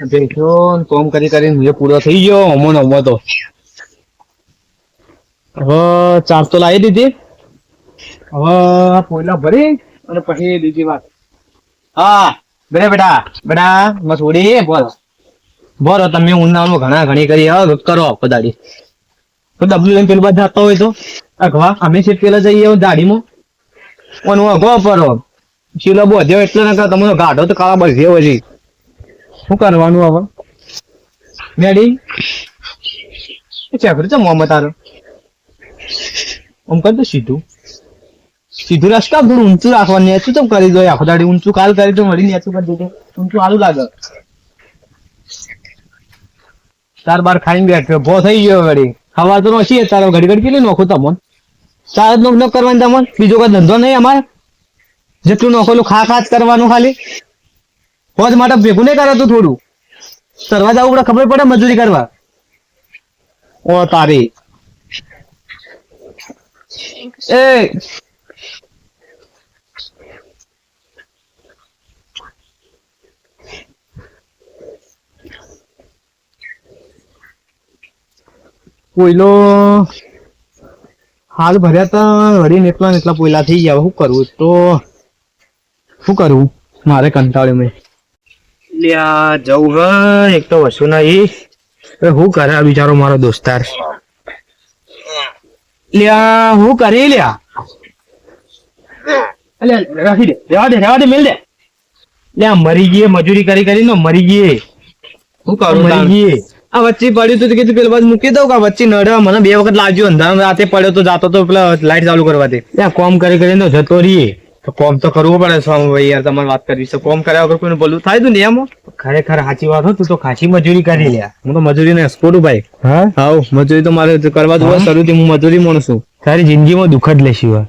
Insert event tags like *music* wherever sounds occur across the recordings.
બેઠો કોમ કરી કરીને હું પૂરો થઈ ગયો અમો ને અમો તો. હવે ચાર તો લાવી દીધી. હવે પોયલા ભરી અને પછી બીજી વાત. હા બે બેટા બેટા મસૂડી છોડી બોલો. બોલો તમે ઉનાળો ઘણા ઘણી કરી હવે કરો પદાડી તો ડબલ્યુ એમ પેલું બધા જતો હોય તો. અગવા અમે છે પેલા જઈએ પણ હું અગવા પરો શીલો બોધ્યો એટલે ના તમે ગાઢો તો કાળા બસ જેવો છે. શું કરવાનું હવે? મેડી? ચેકડું છે મોમ તારો? આમ કર તો સીધું. સીધું રસ્તા થોડું ઊંચું રાખવાનું નેચું તો કરી દો? આખો દાડી ઊંચું કાલ કરી દો વળી નેચું કરી દીધું. ઊંચું સારું લાગે. ચાર બાર ખાઈને બેઠો. ભો થઈ ગયો વળી. સવાર તો નથી તારો ઘડી ઘડી કેટલી નોખું તમને? ચાર જ નોખ ન કરવાની તમને? બીજો કોઈ ધંધો નહીં અમારે? જેટલું નોખેલું ખા ખા જ કરવાનું ખાલી. હોજ માટે ભેગું નહીં કરાતું થોડું. કરવા જવું પડે, ખબર પડે મજૂરી કરવા. ઓ તારી. એ. કોયલો હાલ ભર્યા તા વળી એટલા એટલા પોયલા થઈ ગયા. શું કરવું તો? શું કરવું મારે કંટાળ્યું મેં. લ્યા જવું હે એક તો વસ્તુ નહીં. હું કરે આ બિચારો મારો દોસ્તાર? લ્યા હું કરી લ્યા રાખી દે રેવા દે રેવા દે મેલ દે. લ્યા મરી ગયે મજૂરી કરી કરી નો મરી ગયે હું કરું મરી ગયે આ વચ્ચે પડ્યું તું તો કીધું પેલા બાજુ મૂકી દઉં કે વચ્ચે નડે? મને બે વખત લાગ્યું અંધારામાં. રાતે પડ્યો તો જાતો તો પેલા લાઈટ ચાલુ કરવાથી ત્યાં કોમ કરી કરીને જતો રહીએ. તો કોમ તો કરવું પડે સ્વામીભાઈ યાર તમારે વાત કરવી છે. કોમ કર્યા વગર કોઈને બોલવું થાય તું નિયમો? ખરેખર સાચી વાત હો તું તો ખાસી મજૂરી કરી લ્યા. હું તો મજૂરી ને સ્કોડું ભાઈ હા? હાઉ મજૂરી તો મારે કરવા જ હોય શરૂથી હું મજૂરી માણું છું. તારી જિંદગીમાં દુઃખ જ લેશી હોય.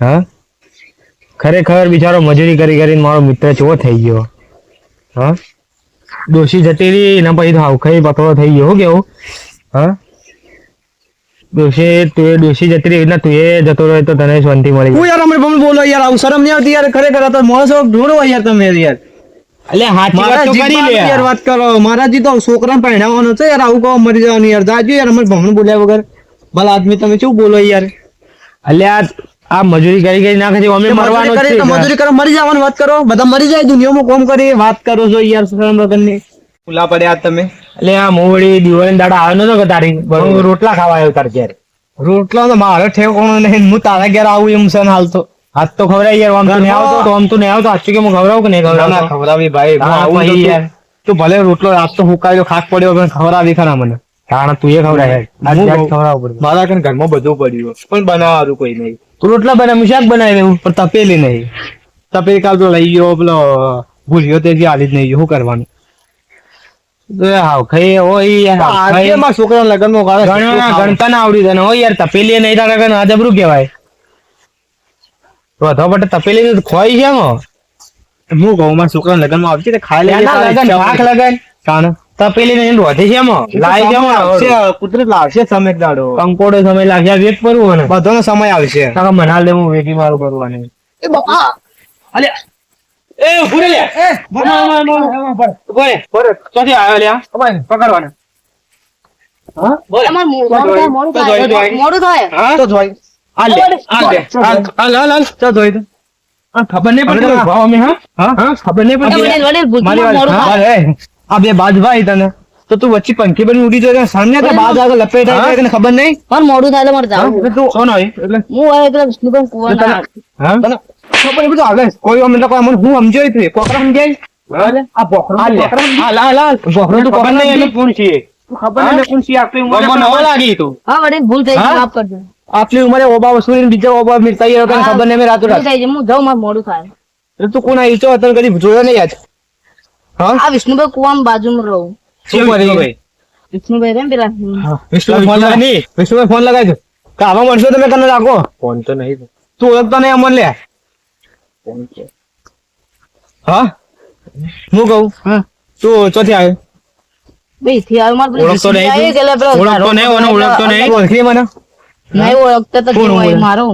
હા? ખરેખર બિચારો મજૂરી કરી કરીને મારો મિત્ર ચેવો થઈ ગયો. હા? દોષી જતી રહી એના પછી તો હાવખાઈ પતળો થઈ ગયો. હું કેવું? હા? ડોશી તું એ ડોશી જતી રહી એટલે તું એ જતો રહ્યો તો તને શાંતિ મળી હું યાર અમે બોલો યાર આવું શરમ નહીં આવતી યાર ખરેખર તો માણસો ઢોળો યાર તમે યાર. એટલે હાથી વાત તો કરી લે યાર વાત કરો. મારાજી તો છોકરા પહેણાવવાનો છે યાર આવું કહો મરી જવાનું યાર. જાજો યાર અમે ભમણ બોલ્યા વગર. ભલા આદમી તમે શું બોલો યાર? અલ્યા આ મજૂરી કરી કરી નાખે છે અમે મરવાનો મજૂરી છે મજૂરી કરો મરી જવાની વાત કરો. બધા મરી જાય દુનિયામાં કોમ કરી વાત કરો છો યાર શરમ વગરની. ખુલ્લા પડ્યા તમે? એટલે આ મોવડી દિવાળી દાડા આવ્યો નતો તારી? હું રોટલા ખાવા આવ્યો તાર ઘેર. રોટલા તો ઠેવ કોણ નહીં હું તારા ઘેર આવું એમ છે ને હાલ તો. હાથ તો ખવડાવી યાર આમ તો નહીં આવતો તો આમ તો નહીં આવતો. સાચું કે હું ખવડાવું કે નહીં ખવડાવું ખવડાવી ભાઈ. આવું યાર. તું ભલે રોટલો આજ તો હુકાયો ખાક પડ્યો પણ ખવડાવી ખરા મને. કારણ તું એ ખવડાવે મારા કન ઘરમાં બધું પડ્યું પણ બનાવવાનું કોઈ નહીં. તું રોટલા બનાવી શાક બનાવી દેવું પણ તપેલી નહીં. તપેલી કાલ તો લઈ ગયો પેલો ભૂલ્યો તે હાલી જ નહીં શું કરવાનું? ગાળા ગણવા ગણતા ના આવડી તને હોય યાર તપેલી નહીં તારા વધો તપેલી ને ખોઈ છે મો હું કહું મારા આવશે લગન લગન. કાણ તપેલી ને રોધી છે લાઈ કુદરત લાવશે સમય દાડો. કંકોડો સમય લાગશે વેટ પરવું બધો સમય આવશે. મનાલ મના લે હું વેટી મારું કરવાની એ બાપા અલે એ ઉભું લે એ બોલે બોલે ચોથી આવ્યો લે પકડવાના. હા? બોલે. અમાર મોડું મોડું થાય, મોડું થાય. હા? તો જોઈ. આ લે આ લે હાલ હાલ હાલ હાલ. જોઈ દે. ખબર નહીં પડતી ભાવ અમે હા? હા? ખબર નહીં પડતી. મારી ભૂતમાં મોડું વાત. થાય. હા, એ, આ બે બાજ ભાઈ તને. તો તું વચ્ચે પંખી બની ઉડી જોઈએ સામે તો બાજ આગળ લપેટ આવી તને ખબર નહીં? મારે મોડું થાય એટલે મારે હા? તું કોણ હોય એટલે. હું વિષ્ણુભાઈ કુંવરના. હા? તને ખબર બધું આવે કોઈ અમને તો કોઈ અમને હું સમજાય તું કોકરા સમજાય આ બોકરો હાલ. હાલ હાલ બોકરો તો કોકરા નહીં એનું કોણ છે. ખબર નહીં કોણ છે આટલી ઉંમરે નવો લાગી તો. હા વડીલ, ભૂલ થઈ ગઈ, માફ કરજો. આપની ઉંમરે ઓબા વસૂલી બીજા ઓબા મિરતા તને હા, ખબર નહીં મેં રાતો રાત થઈ ગઈ, હું જાઉં, મારે મોડું થાય. એટલે તું કોણ આવી છો તને કદી જોયો નહીં આજ? હા? આ વિષ્ણુભાઈ કુવામાં બાજુમાં રહું. શું કરી? વિષ્ણુભાઈ રેમ ને પેલા? વિષ્ણુભાઈ ફોન લગાવી વિષ્ણુભાઈ ફોન લગાવી દો કે આવા માણસો તમે કને રાખો? ફોન તો નહીં. તું ઓળખતો નહીં અમને લે? હા? હું કહું? હા. તું ચોથી આવ્યો ભાઈ, થી આવ્યો મારે ઓળખતો નહીં વિષ્ણુભાઈ ગયેલા પેલો ઓળખતો નહીં ઓને ઓળખતો નહીં? ઓળખી મને? નહીં ઓળખતો તો કેવો હોય? હોય મારો?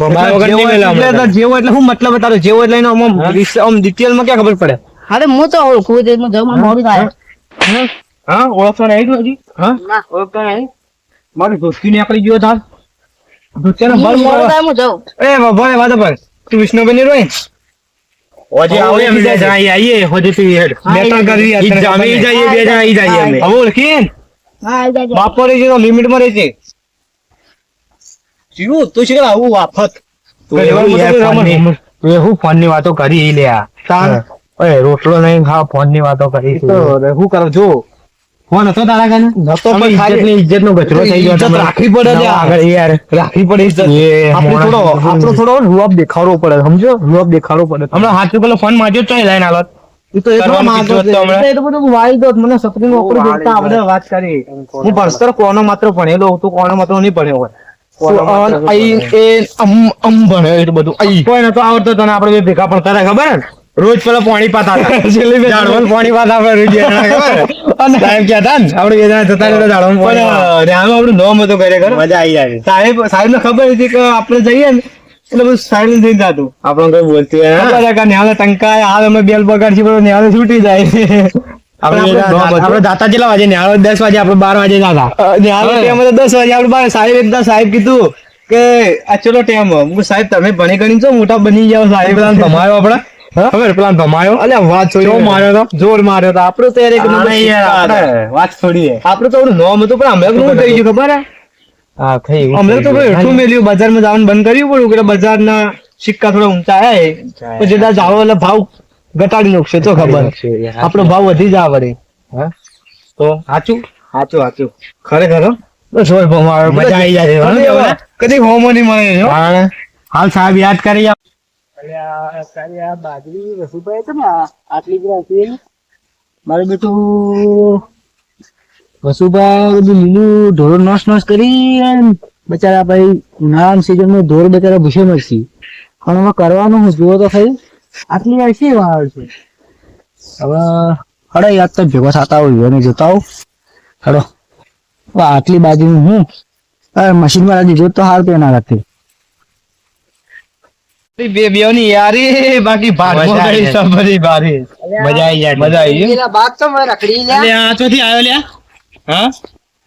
ભમાયા વગર નહીં મેલા એટલે હમણાં. જેવો એટલે હું મતલબ તારો જેવો એટલે એનો આમ હા? આમ ડિટેલમાં ક્યાં ખબર પડે? અરે હું તો ઓળખું તે હું? જાઉં મારે થાય. હા? ઓળખતો નહીં હજી? હા? ના. ઓળખતો નહીં? મારું ધોતી નીકળી ગયો તાર મારો. હું જાઉં. એ બાબા વાતો પર. તું બની ની રોય હોજે આવો જણા અહીં આવીએ. હોજે તું હેડ. બે ત્રણ કરવી જામે જઈએ બે જણા ઈ જઈએ અમે હવે ઓળખીએ હા આવી જાય બાપો રહી છે તો લિમિટમાં રહી છે જીવો તું છે આવું વાફત. તું એવું યાર ફોનની- તું એવું ફોનની વાતો કરી લે આ. ઓય રોટલો નહીં ખા ફોનની વાતો કરી તો. શું કરો જો ફોન હતો તારા કને નતો પણ ખાલી ઇજ્જત નો કચરો થઈ ગયો ઇજ્જત રાખવી પડે ને આગળ યાર રાખવી પડે ઇજ્જત આપણે થોડો. આપણો થોડો રૂઆબ દેખાડવો પડે સમજો? રૂઆબ દેખાડવો પડે. હમણાં હાથ પેલો ફોન માંગ્યો તો લઈને આલો એ તો એ તો કરવાનું માગો છે. એ તો બધું વાળી દો મને સપની નોકરી વાળી જોતા દો. વાત કરી. હું ભણતર કોનો માત્ર ભણેલો તું કોનો માત્ર નહીં ભણ્યો હોય. એ અમ અમ ભણ્યો એટલું બધું. કોઈ નતો આવડતો તને આપણે બે ભેગા પડતા ખબર હે ને? રોજ પેલો પાણી પાતા. *laughs* ઝાડવાનું પાણી પાતા આપણે રોજ? *laughs* અને સાહેબ કહેતા ને આપણે બે જણા જતા રહેતા ઝાડવાનું પાણી આમાં આપણું નામ હતું ખરેખર મજા આવી જાય. સાહેબ સાહેબ ને ખબર હતી કે આપણે જઈએ ને એટલે બધું સાયલન્ટ થઈ જતું. આપણે કઈ બોલતી હોય ન્યાલે ટંકાય હાલ અમે બેલ બગાડશી પણ ન્યાલે છૂટી જાય. *laughs* આપણે દાતા કેટલા વાગે? ન્યાળો દસ વાગે આપણે બાર વાગે હતો દસ વાગે આપણે બાર સાહેબ એકદમ સાહેબ કીધું કે આ ચલો ટાઈમ હું સાહેબ તમે ભણી ગણી છો મોટા બની જાઓ સાહેબ. પેલા ભમાયો આપણે હા? પેલા ભમાયો અલ્યા વાત છોડી કેવો માર્યો તો? જોર માર્યો તો. આપણો તો એક નંબર વાત છોડીએ. આપણું તો નામ હતું પણ અમે શું થઈ ગયું ખબર હે? હા થઈ અમે તો ભાઈ એટલું મેલ્યું બજારમાં જવાનું બંધ કર્યું પડ્યું કે બજારના સિક્કા થોડા ઊંચા આયા તો ત્યાં જાવ એટલે ભાવ ઘટાડી નાખશે. તો ખબર. આપણો ભાવ વધી જાય વળે. હા? તો સાચું સાચું સાચું ખરેખર. બસ હોય મજા આવી જાય કદી હોમો નહીં મળે હાલ સાહેબ યાદ કરી આપ. મારું બેટું વસુભાઈ બધું લીલું ઢોરો નોસ નોસ કરી અને બચારા ભાઈ ઉનાળાની નો ઢોર બચારા ભૂસે મળશે પણ હવે કરવાનું હું જુઓ તો ખાઈ આટલી વાર છે વાર છે? હવે હડો યાદ તો ભેગો થતા હોય, એને જોતા હો હડો આટલી બાજુ હું? મશીન વાળા જોતો તો હાર તો એના રાખતી બે બેઓની યારી બાકી ભાગમાં ગઈ સબરી બારી. મજા આવી જાય. મજા આવી ગઈ. બાગ તો મને રખડી લે આ ચોથી આવ્યો લ્યા. હા?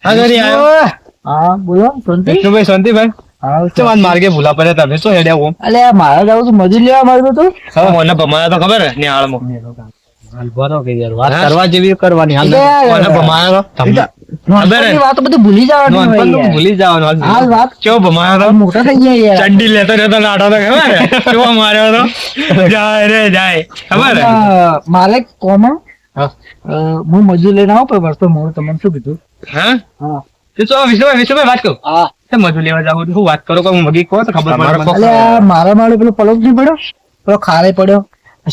આ ચોથી આવ્યો. હા બોલો શાંતિ? વિષ્ણુભાઈ શાંતિભાઈ? હા ચમ આજ માર્ગે ભૂલા પડે તમે? શું હેડ્યા ઓમ અલે મારે જવું તું મજૂર લેવા મારું તો હા, મને ભમાયા તો ખબર હે નિહાળમાં. વાત હા? કરવા જેવી કરવાની. હાલ મને ભમાયો તમને ખબર હે? નોનપણની બધું ભૂલી જવાનું હોય ભૂલી જવાનું હાલ. હાલ વાત. કેવો ભમાયો મોટા થઈ ગયા યાર. ચડ્ડી લેતો રહેતો નાટો તો ખબર હે? કેવો માર્યો તો? *laughs* જાય રે જાય. ખબર હે? અ, મારે હું. મજૂર લઈને આવું પણ વર્ષો મોડું તમને શું કીધું? હા? હા. તે વિષ્ણુભાઈ વિષ્ણુભાઈ વાત કહું હા. મજૂર લેવા જાવ હું વાત કરો કે હું મગી કહો તો ખબર મારા માળે પેલો પલોક નહીં પડ્યો? પેલો ખારે પડ્યો?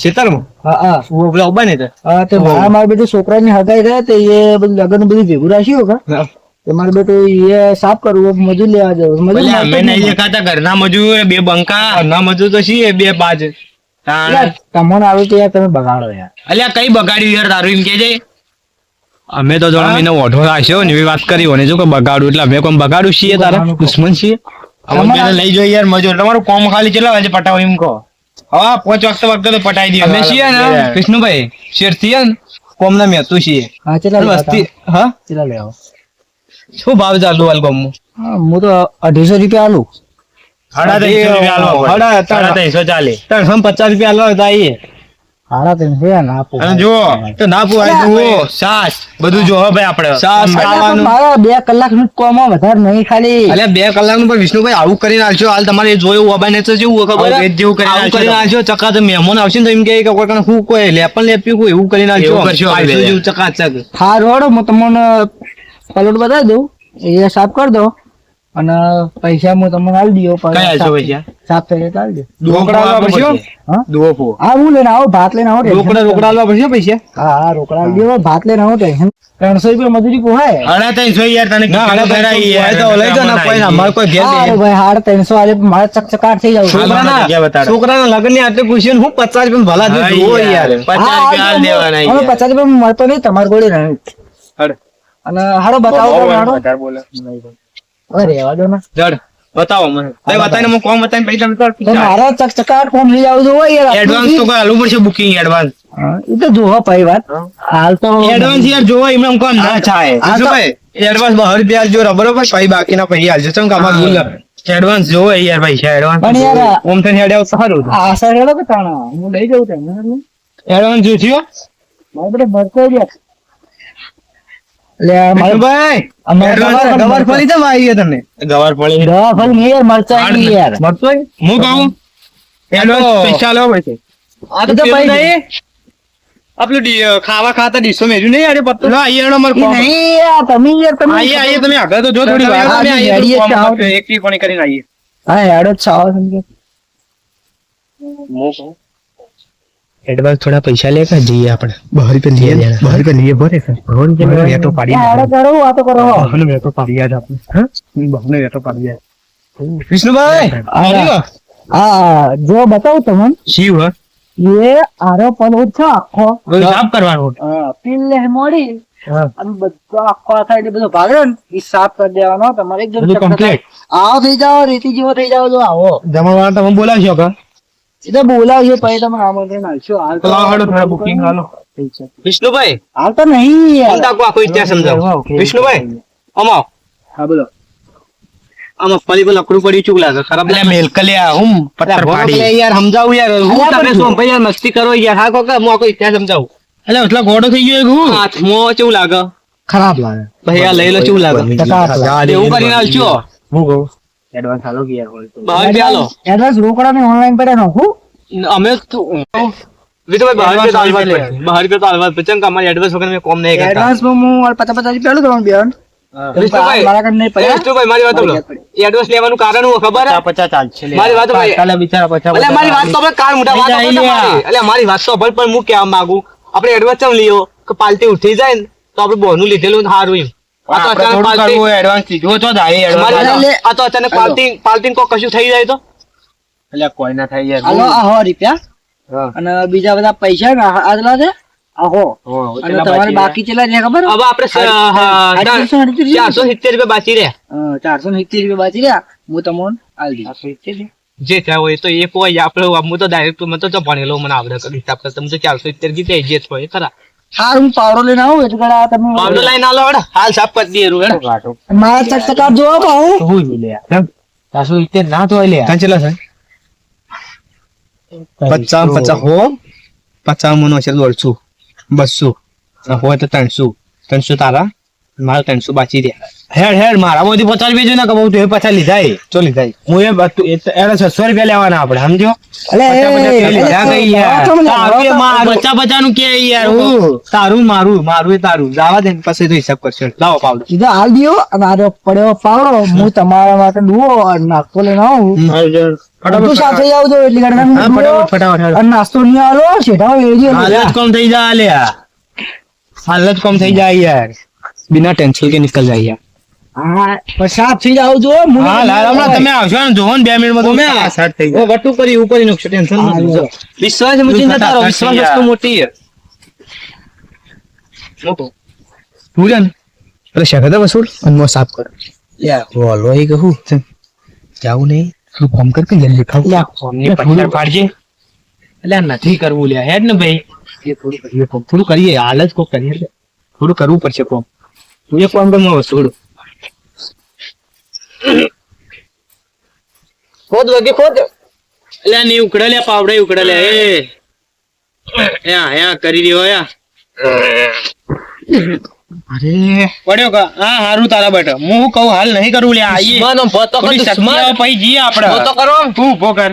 શેતરમાં હા હા. ઓ પેલા ને હા, તે મારા મારા બેટું છોકરાની હગાઈ રહે તો એ બધું લગન બધું ભેગું રાખ્યું હોગા તે મારું એ સાફ કરવું મજૂર લેવા જવું મજૂર અમે નહીં. દેખાતા ઘરના મજૂર બે બંકા. ના મજૂર તો છીએ બે બાજ તાણ. તમને આવે તો યાર તમે બગાડો યાર. અલ્યા કઈ બગાડ્યું યાર તારું એમ કે છે? અમે તો જોડે એને ઓઢો રાખ્યો ને એવી વાત કરી અને જો કે બગાડું એટલે અમે કોણ બગાડું છીએ તારા દુશ્મન છીએ? અમે લઈ જોઈએ યાર મજૂર. તમારું કોમ ખાલી ચલાવે છે પટાવો એમ કહો? હા પાંચ વખત વખતે તો પટાઈ દઈએ અમે છીએ ને વિષ્ણુભાઈ શેર છીએ ને કોમના મેતું છીએ. હા લેવા વસ્તી હતા? હા? કેટલા લેવા? શું ભાવ ચાલુ હાલ કોમ હા, હું તો અઢીસો રૂપિયા આલું. સાડા ત્રણસો રૂપિયા આલવા પડે. સાડા ત્રણ- સાડા ત્રણસો ચાલે. ત્રણસો પચાસ રૂપિયા આલો તો આવીએ સાડા ત્રણસો યાર ના અને જુઓ તો ના પૂછાય જુઓ જુઓ સાસ. બધું જો ભાઈ આપણે. સાસ ખાવાનું. મારા બે કલાકનું કોમ વધારે નહીં ખાલી. અલ્યા બે કલાકનું પણ વિષ્ણુભાઈ આવું કરીને આવશો હાલ તમારે જોયું અબાને તો જેવું ખબર જેવું આવું કરીને ચકા તો મહેમાન આવશે ને તો એમ કહે કે કોઈ કણ હું કોઈ લેપન લેપ્યું કોઈ એવું કરીને નાખજો કરશો ચકાચક. હા રોડ હું તમને પલોટ બતાવી દઉં. એ સાફ કરી દો. અને પૈસા હું તમને આલી દઉં પણ કયા છો પૈસા? સાફ થઈ જાય આલી દો રોકડા આલવા પડશે હા. દોફો હા? હું લઈને આવો ભાત લઈને આવો રોકડા રોકડા આલવા પડશે પૈસા? હા હા રોકડા આલી દો ભાત લઈને આવો ટેન્શન. ત્રણસો રૂપિયા મજૂરી પોહાય. સાડા ત્રણસો યાર તને ના ખરા ભાઈ તો લઈ જાઓ ના કોઈ ના અમારે કોઈ ઘેર હા દે ભાઈ હાડ ત્રણસો આજે મારે ચકચકાટ થઈ જાવ. છોકરાના. છોકરાના લગનની આટલી ખુશી હું પચાસ રૂપિયા ભલા જો જુઓ યાર. પચાસ રૂપિયા હાલ દેવાના હવે પચાસ રૂપિયા મળતો નહીં તમારે ગોળી નહીં અને હાડો બતાવો હાડો. બોલે. હવે રેવા દો ને. જડ બતાવો મને. ભાઈ બતાવીને હું કોમ બતાવીને પૈસા બતાવો મારા ચકચકાટ કોમ લઈ જાવ હોય યાર. એડવાન્સ તો આલવું પડશે બુકિંગ એડવાન્સ એ તો જોવો પછી વાત. હાલ તો એડવાન્સ યાર જોવો એમને કોણ ના થાય. આ ભાઈ? એડવાન્સ બહાર રૂપિયા આલજો બરોબર ભાઈ? બાકીના આલજો. ચમ કે અમારે ભૂલ એડવાન્સ જોવો યાર ભાઈ એડવાન્સ પણ યાર ઓમ થઈને હેડે આવું સારું આ સર હેડો કે તાણા? હું લઈ જઉં તમને એડવાન્સ જોઈયો મારે બધે ભરતો યાર. લે ભાઈ ગવાર- ગવાર ફરી આવી તમને ગવાર ફળી દવા ફરી નહીં યાર મરચાં નહીં યાર મળતો હું કહું એડવાન્સ પૈસા લો પછી આ તો ભાઈ- નહીં આપણું ખાવા ખાતા ડીશો મેજુ નહીં આડે પત્તો ના અહીંયા અમાર નહીં યાર તમે યાર તમે આઈએ આઈએ તમે આગળ તો જો થોડી વાર આઈએ ટીપણી કરીને આઈએ હા હેડો એડવાન્સ થોડા પૈસા લે કે જઈએ આપણે? બહાર રૂપિયા લઈએ બહાર રૂપિયા લઈએ ભરે ભગવાન કે વેટો પાડી હેડો કરો વાતો કરો. બહારનો વેટો પાડી આજ આપણે હા બહારનો વેટો પાડી આજ વિષ્ણુભાઈ આ જો બતાવ તમને. શિવ એ આરો પલો છે આખો. સાફ કરવાનો. હા, પીલે મોડી. અને બધો આખો આ એટલે બધો ભાગ ને એ સાફ કરી દેવાનો. તમારે એકદમ બધું આવો થઈ જાઓ રેતી જેવો થઈ જાઓ જો આવો. જમણવાર તમે બોલાવશો કા? એ તો બોલાવજો પછી તમે આમંત્રણ આવશો હાલ તો થોડા બુકિંગ હાલો. વિષ્ણુભાઈ હાલ તો નહીં યાર. આખો ઇતિહાસ સમજાવો. વિષ્ણુભાઈ અમાવ હા બોલો. લકડું પડ્યું ચૂક લાગે ખરાબ લાગે. મેલ હું પથ્થર પાડી. યાર સમજાવું યાર. હું તમે પણ શું ભાઈ યાર મસ્તી કરો યાર. હા કોકા હું આખો ઇતિહાસ સમજાવું. એટલે એટલા ગોડો થઈ ગયો હું. હાથમાં કેવું લાગે? ખરાબ લાગે. ભાઈ આ લઈ લો કેવું લાગે? એવું કરીને હું કહું. એડવાન્સ હાલો ગયા હોય તો. બહાર બી આલો એડવાન્સ રોકડા ને ઓનલાઈન પડે નાખું અમે તો વિઠુભાઈ બહાર બે તાલવા પડે. બહાર બે તાલવા પડે. કે અમારી એડવાન્સ વગર મેં કોમ નહીં કરતા. એડવાન્સમાં હું પચાસ પચાસ પેલું તમારું બેન. વિષ્ણુભાઈ મારા કારણે નહીં એ પડ્યા. વિષ્ણુભાઈ મારી વાત સાંભળો. એ એડવાન્સ લેવાનું કારણ હું ખબર હે? પચાસ ચાલશે મારી વાત તો ભાઈ- તાલે બિચારા પચાસ અલ્યા મારી વાત તો આપણે કાળ મોટા વાત થઈ આપણે જાય તમારી. અલ્યા મારી વાત તો ભલે પણ હું કહેવા માંગુ. આપડે એડવાન્સ લીધો કે પાલટી ઉઠી જાય ને તો આપડે બોનું લીધેલું સારું એમ. આપણે એડવાન્સ લીધું તો એડવાન્સ આ તો અચાનક કશું થઈ જાય તો? એટલે કોઈ ના થાય યાર. હાલો આ રૂપિયા. અને બીજા બધા પૈસા ને આ- છે? આહો અને તમારે બાકી ખબર? હવે આપણે અડત્રીસ ચારસો સિત્તેર રૂપિયા બાકી રહ્યા. ચારસો સિત્તેર રૂપિયા બાકી રહ્યા. હું તમને આલ જે થયા હોય તો એ કોઈ આપણે હું તો ડાયરેક્ટ મને તો ભણેલો મને આવડે કરી. હિસાબ કરતા તમે તો ચારસો સિત્તેર કીધે જે હોય ખરા. હાર હું પાવડો લઈને આવું એટલે કડા તમે પાવડો લઈને આલો હડ. હાલ સાફ કરી દઈએ રૂ હેડ. મારા ચકચકાર જોવો પાઉ હું લે તાસુ ઇતે ના તો લે કાં ચલા સાહેબ? પચાસ પચાસ હો. પચાસ મનો છે દોઢસો. બસો. હોય તો ત્રણસો. ત્રણસો તારા. મારે ત્રણસો બાચી રહ્યા. હેડ હેડ મારા માંથી પચાસ રૂપિયા જોઈને કમાવું તો એ પચાસ લીધા એ ચો લીધા હું એ એને છસો રૂપિયા લેવાના આપણે સમજો બચ્ચા મારું. પચાસનું કે યાર હું? તારું મારું મારું એ તારું. જવા દે પછી તો હિસાબ કરશે. લાવો પાવડો સીધો હાલ દિયો અને આ પડ્યો પાવડો. હું તમારા માટે ડુઓ નાખતો નાસ્તો લઈને આવું. બધું સાફ થઈ તો એટલી ફટાફટ ફટાફટ નાસ્તો નહીં આલો શેઠા એરી હાલ થઈ જાય લે હાલ જ કમ થઈ જાય યાર. બિના ટેન્શન કે નીકળ જાય યાર. સાફ થઈ જાવ જો હું હમણાં તમે આવશો ને જોવો ને બે મિનિટમાં તમે આ start થઈ જાય. વટુ કરી ઉપર ટેન્શન વિશ્વાસ તું વિશ્વાસ વસ્તુ મોટી છે. મોટો. તું રે અરે શેખા વસૂલ અને મો સાફ કર. બોલો એ કહું જાવું નહીં. થોડું ફોન કર કે જલ્દી ખાવ. એ પાડજે. એટલે નથી કરવું લ્યા હેડ ને ભાઈ. એ થોડું કરીએ કોમ થોડું કરીએ હાલ જ કોક કરીએ. થોડું કરવું પડશે ફોર્મ તું એક ફોર્મ થોડું ખોદ વગે ખોદ. એટલે ની ઉકળે લે પાવડે ઉકળે લે એ. યા યા કરી રહ્યો યા. અરે. પડ્યો કા? હા હારું તારા બેટા. હું કહું હાલ નહીં કરું લે આઈએ. દુશ્મનો ભતો કર દુશ્મન પછી જઈએ આપણે. ભતો કરો. તું ઊભો કર.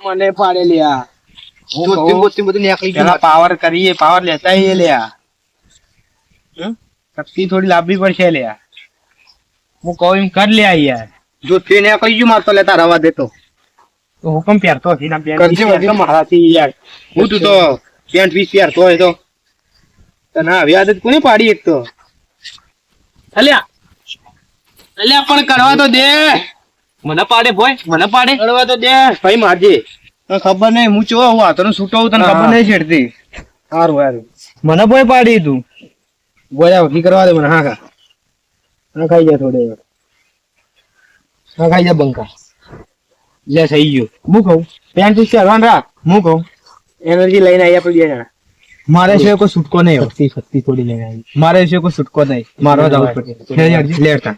મને પાડે લ્યા હું જોતી બોતી બધું નીકળી પેલા પાવર કરીએ પાવર લેતા લ્યા હમ? શક્તિ થોડી લાંબી પડશે લ્યા હું કહું એમ કર લે યાર. ને કઈ ગયું મારતો લેતા રવા દેતો તો. હુકમ પહેરતો હતી ના પેન્ટ કરજે, પહેરતો મારાથી યાર. હું તું તો પેન્ટ પીસ પહેરતો હોય તો. તને આવી આદત કોને પાડી એક તો? અલ્યા. અલ્યા પણ કરવા તો દે. મને પાડે ભોય મને પાડે. કરવા તો દે. ભાઈ મારજે. તને ખબર નહીં હું ચો હું હાથોનું છૂટો હું તને ખબર નહીં છેડતી. સારું સારું મને ભોય પાડી તું. બોલ્યા વગી કરવા દે મને હા કા હા ખાઈ જા થોડે હા ખાઈ જા બંકા. લે થઈ ગયો. હું કહું? પેન્ટ પીસ ચાલવાન રાખ. હું કહું? એનર્જી લઈને આવી પડી જણા. મારે છે કોઈ છૂટકો નહીં શક્તિ શક્તિ થોડી લઈને આવી. મારે છે કોઈ છૂટકો નહીં. મારો જ આવું પડે લેતા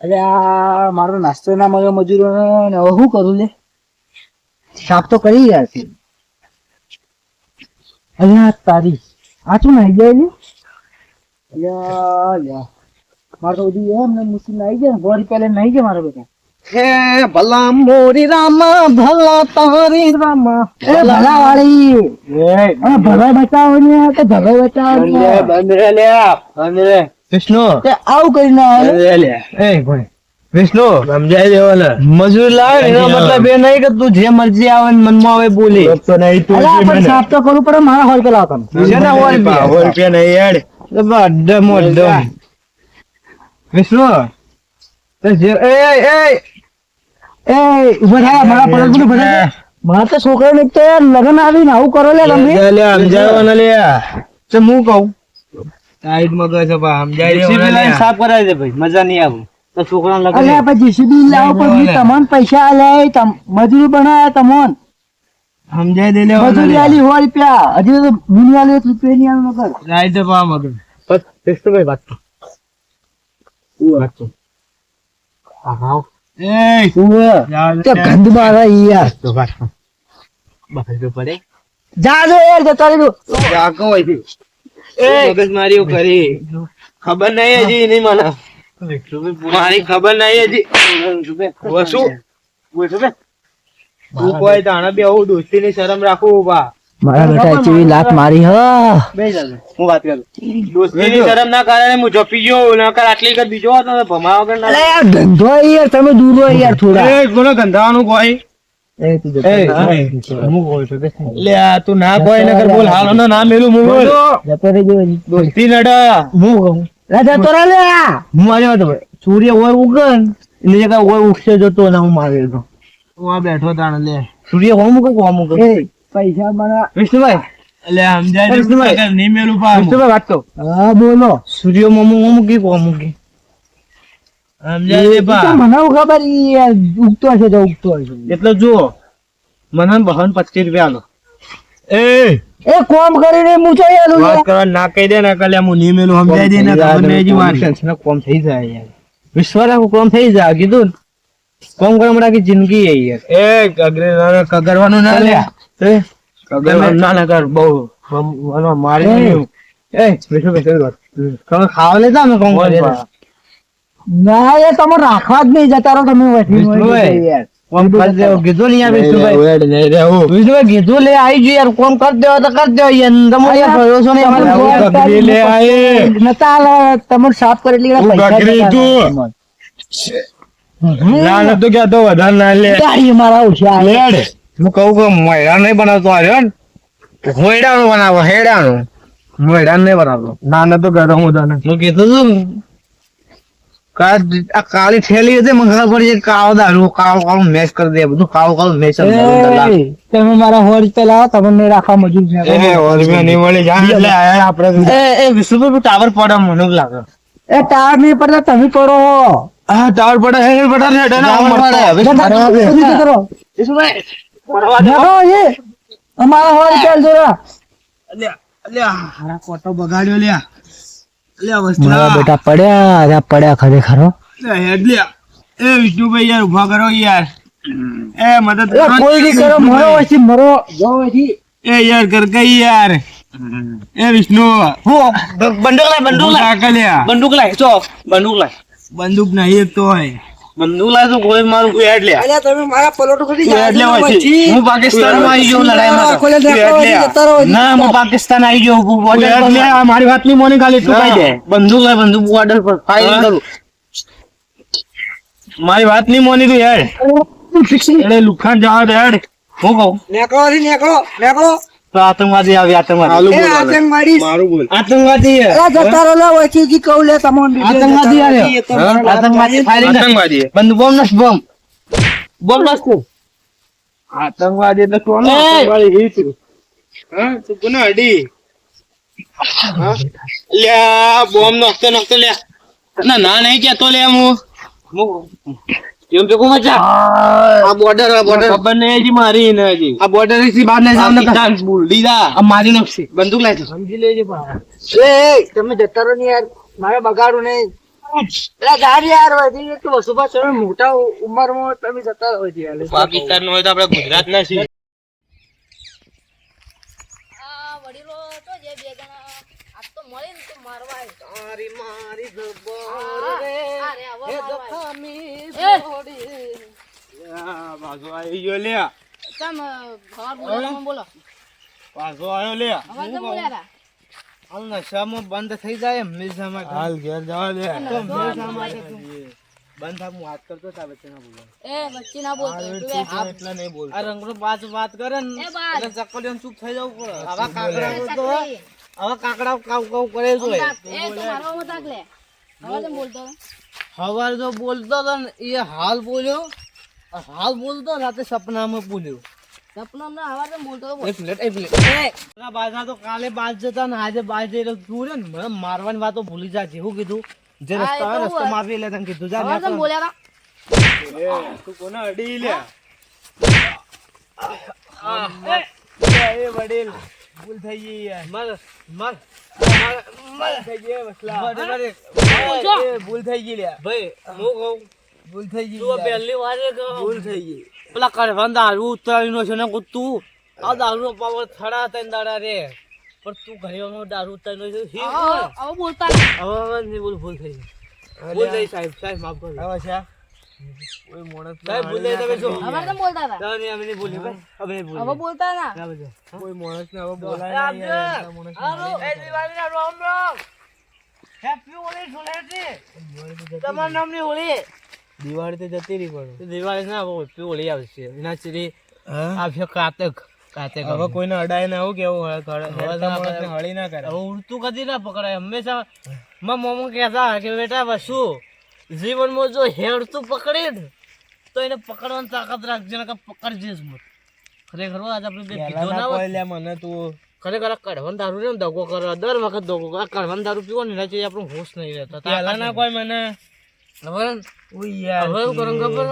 અરે આ મારો નાસ્તો ના મળ્યો મજૂરો ને હવે શું કરું લે? સાફ તો કરી યાર. અહીંયા તારી. આ શું નાઈ જાય ને અલ્યા લ્યા મારે તો બધું એમ ને મુશ્કેલ નાઈ જાય ને ગોળી પહેલે નાઈ જાય મારા બધા. હે ભલા મોરી રામા ભલા તારી રામા. એ ભલા. વાળી એ ભલા બચાવો ને તો ભલા બચાવો ને. બંદરે લે બંદરે કૃષ્ણ. વિષ્ણુ તે આવું કરી ના લે એ ભાઈ વિષ્ણુ સમજાય દેવો ને મજૂર લાવે એનો મતલબ એ નહીં કે તું જે મરજી આવે ને મનમાં આવે બોલી. તો નહીં તું પણ સાફ તો કરવું પડે મારા હોલ પેલા તમે છે ને રૂપિયા? સો નહીં યાર. અડ્ડમ મોડ્ડો વિષ્ણુ એ એ એ એ ઊભા થાય મારા પડે બોલું બધા મારા તો છોકરા ને તો યાર લગન આવીને આવું કરો લે તમે લે લે સમજાવવાના લે. તે હું કહું? ટાઈટ મગજ છે સમજાય. સાફ કરાવી દે ભાઈ મજા નહીં આવું. તો છોકરાને લગન અલ્યા પછી જીસીબી લાવો પણ મેં તમને પૈસા આલ્યા તમ મજૂરી બનાયા તમોન. સમજાય દે મજૂરી આલી રૂપિયા. હજી તો મિની આલી રૂપિયા ની આલું રાઈટ બસ વાત. વાત એ તે ગંદ યાર. તો વાત. બસ તો પડે. જા જો યાર જતા રહેજો. જાગો હોય. મગજ કરી. ખબર નહીં હજી નહીં મને. મારી ખબર નહીં હજી. વસુ તું કોઈ દાણા બે હું દોસ્તી ની શરમ રાખું બા મારા બેટા ચેવી લાત મારી હ? હું વાત કરું. દોસ્તી ની શરમ ના કારણે હું જપી ગયો નકર આટલી કર બીજો હોત ભમા વગર ના યાર ધંધો યાર તમે દૂર રહો યાર થોડા. એ બોલો ગંધાવાનું કોઈ? તું એ જતો રહે. હું કહું છું બેસ. લે આ તું ના કોઈ નકર બોલ હાલો ના મેલું હું દોસ્તી નડા હું કહું તો રે હું આવ્યો હતો સૂર્ય ઓર ઉગન એટલે જગ્યાએ ઓર ઉઠશે જતો ને હું મારે તો. હું આ બેઠો તાણ લે. સૂર્ય હોમ ઉગે હોમ ઉગે પૈસા મારા વિષ્ણુભાઈ. એટલે સમજાય વિષ્ણુભાઈ. નહીં મેલું પા. વિષ્ણુભાઈ વાત તો હા બોલો. સૂર્ય મોમ હોમ સમજાય દે પા. મને ખબર ઈ ઉગતો હશે તો ઉગતો હશે. એટલે જુઓ મને બહન પચીસ રૂપિયા આલો. એ એ કોમ કરીને મૂછો યાર વાત કરવા ના કહી દે ને કલે હું નહીં મેલું દે ને ખબર હજી વાર ને કોમ થઈ જાય યાર. વિશ્વ રાખું કોમ થઈ જાય કીધું કોમ કરવા માટે આખી જિંદગી છે યાર. એ કગરે કગરવાનું ના લે. એ કગરવાનું ના કર બહુ મારી એ. કેવી વાત તમે ખાવા લેતા અમે કોમ ના યાર તમે રાખવા જ નહીં જતા રહો તમે યાર. કોમ કરી દેવો કીધું ને યાર વિષ્ણુભાઈ ઉડાડી નહીં રહેવું. વિષ્ણુભાઈ કીધું લે આવી ગયું યાર કોમ કરી દેવો તો કરી દેવો યાર તમે યાર ભરોસો નહીં તમે અમારે. ગગરી લે આયે. નતા તમને સાફ કરી એટલે પૈસા ગગરી તું. રહે. ના કહેતો વધારે ના લે મારા લેડ હું કહું કે મોયડા નહીં બનાવતો આવ્યો ને હોયડાનું બનાવો હેડાનું મોયડાનું નહીં બનાવતો ના તો કહેતો હું તને હું કીધું તું ને. આ કાળી થેલી હતી મને ખબર પડી કાળો દારૂ કાળો કાળો મેચ કરી દે બધું કાળો કાળો મેચ તમે મારા હોજ પેલા તમને રાખવા મજૂર છે. એ ઓરમ્યા નહીં મળે જા એટલે આયા આપણે એ એ વિષ્ણુભાઈ ટાવર પડે મને લાગે. એ ટાવર નહીં પડતા તમે પડો હા ટાવર પડે હે પડે ને હેડે ના ટાવર પડે. હવે કરો? સુધી જતા દો. જતો એ, અમારા જોરા અલ્યા અલ્યા હારા કોટો બગાડ્યો લ્યા મારા બેટા પડ્યા ત્યાં પડ્યા ખરેખર લ્યા એ વિષ્ણુભાઈ યાર ઊભા કરો યાર. એ મદદ કોઈ ની કરો મરો પછી મરો. જાઓ પછી. એ યાર કર ગઈ યાર. એ વિષ્ણુ. હો બંદૂક લાય બંદૂક લાય. કાકા લ્યા બંદૂક લાય બંદૂક લાય. બંદૂક નહીં તો હોય. બંદૂક લાય કોઈ મારું કોઈ હેડ લે. તમે મારા પલોટો કરી તું લે પછી હું પાકિસ્તાનમાં આવી ગયો લડાઈમાં. ના હું પાકિસ્તાન આવી હું લે મારી વાત નહીં મોની ખાલી તું કહી દે. બંદૂક લાય બંદૂક બોર્ડર પર. ફાયરિંગ કરું. મારી વાત નહીં મોની તું હેડ એટલે લુખાન જવા દે હેડ. હું કહું? તો આતંકવાદી આવી આતંકવાદી. બોલ મારું બોલ. આતંકવાદી જતા લે, જી કહું લે, તમને આતંકવાદી આતંકવાદી. આતંકવાદી. બંદૂક બોમ્બ નસ બોમ્બ. બોમ્બ નસ આતંકવાદી એટલે કોણ! આતંકવાદી હા? તું કોને અડી? લ્યા બોમ્બ નખતો નખતો લ્યા ના ના નહીં કેતો લે હું? એમ તો કોમાં આ બોર્ડર આ બોર્ડર ખબર નહીં હજી મારી એને હજી. આ બોર્ડરથી બહાર આ મારી બંદૂક સમજી લેજે પણ એ તમે જતા રહો ને યાર. મારે બગાડું નહીં એટલે ગાડી યાર વધી એક તો વસુભા તમે મોટા ઉંમરમાં તમે જતા રહો છો યાર પાકિસ્તાન હોય તો આપણે ગુજરાત ના છીએ. આ વડીલો તો જે બે જણા આજ તો મળે તો મારવા. મારી મારી આ રે, હવે મારવા આવ્યો. પાછો આવી ગયો લે. કેમ, અ, સવાર બોલો. પાછો આવ્યો લે. અવાજ બોલ્યા હાલ નશામાં બંધ થઈ જાય હંમેશામાં હાલ ઘેર જવા દે. હંમેશામાં બંધ હું વાત કરતો હતા વચ્ચે ના બોલો. એ વચ્ચે ના બોલતો એટલે નહીં બોલ આ રંગનો બાજ વાત કરે ને. એટલે ચક્કલિયન ચૂપ થઈ જવું પડે. આવા કાકડા તો આવા કાકડા કાવ કાવ કરે છે. એ તો મારવા બોલતો હતો? હવાર ને એ હાલ બોલ્યો. હાલ બોલતો રાતે સપનામાં બોલ્યો. મારવાની વાતો ભૂલી જા જેવું કીધું. જે રસ્તા રસ્તો હોય. મારી લે તને કીધું. જા અવાજ કેમ નીકળ. બોલ્યા તું કોને અડી લે? એ વડીલ. ભૂલ થઈ ગઈ યાર. મર મર મર થઈ ગઈ વસલા. ભૂલ થઈ ગઈ લ્યા. ભાઈ હું કહું ભૂલ થઈ ગઈ તું પહેલી વાર ભૂલ થઈ ગઈ. પેલા કરવાન દારૂ ઉતરાવીનો છે ને તું આ દારૂ નો પાવર થડા તને દાડા રે. પણ તું ઘરે દારૂ ઉતરાવીનો છે હી બોલતા હવે હવે ભૂલ ભૂલ થઈ ગઈ. ભૂલ થઈ સાહેબ સાહેબ માફ કરો. હવે છે? કોઈ માણસ સાહેબ ભૂલ તમે શું? અવાજ કેમ બોલતા હતા? હવે નહીં અમે નહીં ભૂલી હવે? નહીં હવે બોલતા હતા. કોઈ માણસ ને હવે બોલાય નહીં યાર. હાલો, એ દિવાળીના રોમ રોમ. Happy હોળી ધૂળેટી. તમારું નામની હોળી? દિવાળી તો જતી રહી પણ. દિવાળી ના હેપી હોળી આવશે? એના ચીરી આવશે કાતક. કાતક હવે કોઈને અડાય ના આવું કેવું હળ- ના કરે. હવે ઉડતું કદી ના પકડાય. હંમેશા મમ્મી મોમો કહેતા કે બેટા વસુ. જીવનમાં જો હેડતું પકડે ને તો એને પકડવાની તાકાત રાખજે ને પકડજે જ મત. ખરેખર આજ આપણે બે કીધું ના લ્યા મને તું. ખરેખર આ દારૂ ને દગો કરે દર વખત દગો કરે. આ દારૂ પીવો ને એના આપણું હોશ નહીં રહેતો. પહેલાના કોઈ મને હવે હવે કરો ખબર?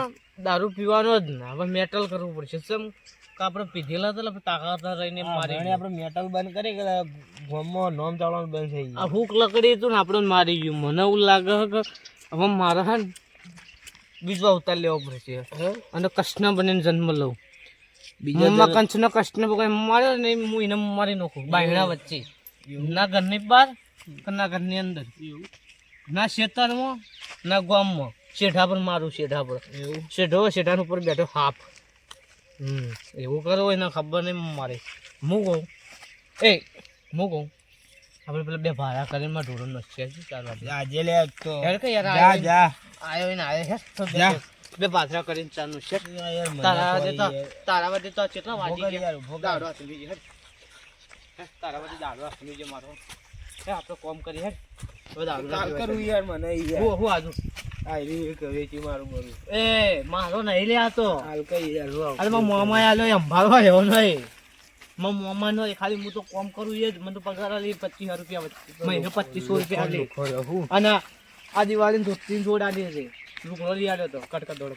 દારૂ પીવાનો જ ના. હવે મેટલ કરવું પડશે. શું? આપણે પીધેલા હતા તાકાત રહીને મારી આપણે મેટલ બંધ કરી કે ગોમમાં નોમ ચાલવાનું બંધ થઈ આ હુક લકડી હતું ને આપણે મારી ગયું. મને એવું લાગે કે હવે મારે હા બીજો અવતાર લેવો પડશે. અને કૃષ્ણ બનીને જન્મ લઉં. બીજા કંચનો કૃષ્ણ ભગવાન માર્યો ને હું એને મારી નાખું. બાયણા વચ્ચે. ના ઘરની બહાર કે ના ઘરની અંદર. ના ખેતરમાં ના ગામમાં. શેઠા પર મારું શેઠા પર. શેઠો શેઠાના ઉપર બેઠો હાફ. હમ એવું કરો એને ખબર નહીં મારે હું કહું એ હું કહું આપણે પેલા બે ભાડા કરીને માં ઢોરણ નસ્યા છે ચાલો આજે લે તો. યાર કે યાર જા જા. આયો ને આયો હે તો જા. બે પાથરા કરીને ચાલુ છે. તારા કોઈ તો તારા વાદે તો કેટલા વાગી ગયા. દાડો હાથમી ગયો, હે, તારા વાદે દાડો હાથમી ગયો મારો હે આપણે કોમ કરી હે હવે દાડો કાલ કરું યાર મને યાર. હું હું આજુ આ રી એક વેચી મારું મારું. એ મારો નહીં લે આ તો. હાલ કઈ યાર અરે મોમાં આલો ભાડો એવો નહીં. મારા મોમાં નો ખાલી હું તો કોમ કરું એ જ. મને તો પગાર આલી પચીસ રૂપિયા. મહિને પચીસો રૂપિયા આલી. અને આ દિવાળી ધોતી જોડ આલી છે. લુગડો લઈ આવ્યો હતો કટકટ દોડ.